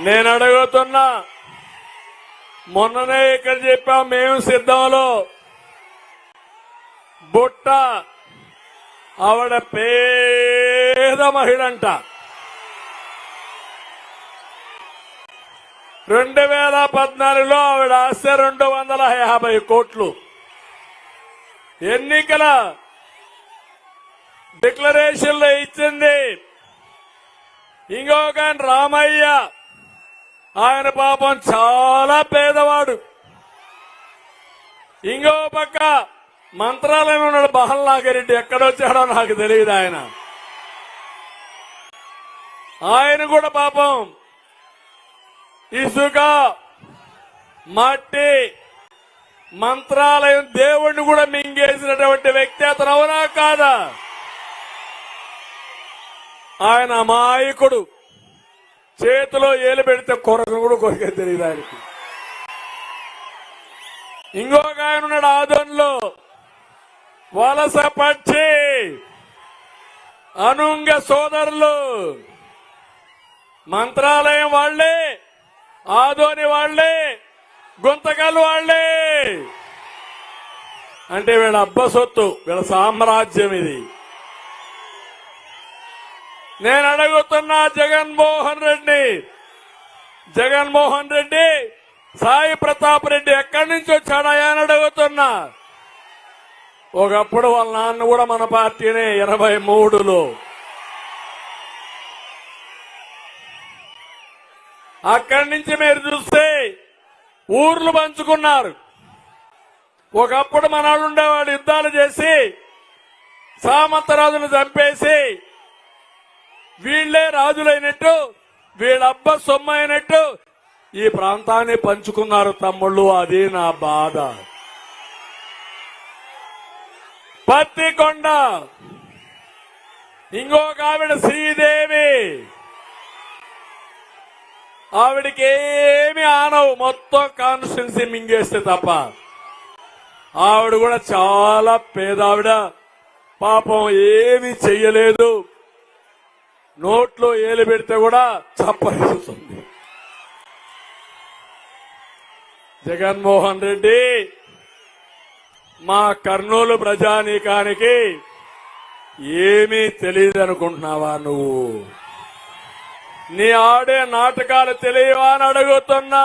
నేను అడుగుతున్నా మొన్ననే ఇక్కడ చెప్పాం మేము సిద్ధంలో. బుట్ట ఆవిడ పేద మహిళంట. రెండు వేల పద్నాలుగులో ఆవిడ ఆస్తి రెండు వందల యాభై కోట్లు. ఎన్నికల డిక్లరేషన్లు ఇచ్చింది. ఇంకొక రామయ్య. ఆయన పాపం చాలా పేదవాడు. ఇంకో పక్క మంత్రాలయం ఉన్నాడు బహల్నాగిరెడ్డి ఎక్కడొచ్చాడో నాకు తెలియదు ఆయన. ఆయన కూడా పాపం. ఇసుక మట్టి మంత్రాలయం దేవుణ్ణి కూడా మింగేసినటువంటి వ్యక్తి అతను అవునా కాదా? ఆయన అమాయకుడు. చేతిలో ఏలు పెడితే కొరకు కూడా కొరికే తెలియదు ఆయనకి. ఇంకొక ఆయన ఉన్నాడు ఆదోన్లో. వలస పచ్చి అనుంగ సోదరులు. మంత్రాలయం వాళ్ళే ఆదోని వాళ్ళే గుంతకల్ వాళ్ళే. అంటే వీళ్ళ అబ్బ సొత్తు వీళ్ళ సామ్రాజ్యం ఇది. నేను అడుగుతున్నా జగన్మోహన్ రెడ్డి. జగన్మోహన్ రెడ్డి సాయి ప్రతాప్ రెడ్డి ఎక్కడి నుంచి వచ్చాడా అని అడుగుతున్నా. ఒకప్పుడు వాళ్ళ నాన్న కూడా మన పార్టీనే ఇరవై మూడులో. అక్కడి నుంచి మీరు చూస్తే ఊర్లు పంచుకున్నారు. ఒకప్పుడు మన వాళ్ళు ఉండేవాడు యుద్ధాలు చేసి సామంతరాజును చంపేసి వీళ్ళే రాజులైనట్టు వీళ్ళబ్బ సొమ్ము అయినట్టు ఈ ప్రాంతాన్ని పంచుకున్నారు తమ్ముళ్ళు అది నా బాధ. పత్తికొండ ఇంకొక ఆవిడ శ్రీదేవి. ఆవిడకి ఏమి ఆనవు మొత్తం కాన్స్టిట్యున్సీ మింగేస్తే తప్ప. ఆవిడ కూడా చాలా పేదావిడ. పాపం ఏమి చెయ్యలేదు. నోట్లో ఏలు పెడితే కూడా చప్పరిస్తుంది జగన్మోహన్ రెడ్డి మా కర్నూలు ప్రజానీకానికి ఏమీ తెలియదు అనుకుంటున్నావా నువ్వు? నీ ఆడే నాటకాలు తెలియవా అని అడుగుతున్నా.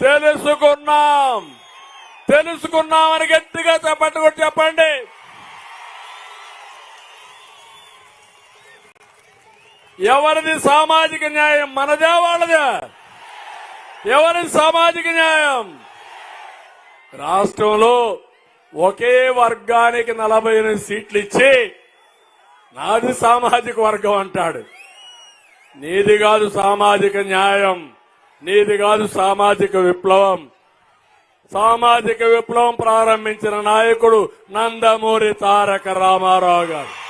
తెలుసుకున్నాం. తెలుసుకున్నామని గట్టిగా చెప్పట్టు కూడా చెప్పండి. ఎవరిది సామాజిక న్యాయం? మనదే వాళ్ళదే. ఎవరిది సామాజిక న్యాయం? రాష్ట్రంలో ఒకే వర్గానికి నలభై ఎనిమిది సీట్లు ఇచ్చి నాది సామాజిక వర్గం అంటాడు. నీది కాదు సామాజిక న్యాయం. నీది కాదు సామాజిక విప్లవం. సామాజిక విప్లవం ప్రారంభించిన నాయకుడు నందమూరి తారక రామారావు గారు.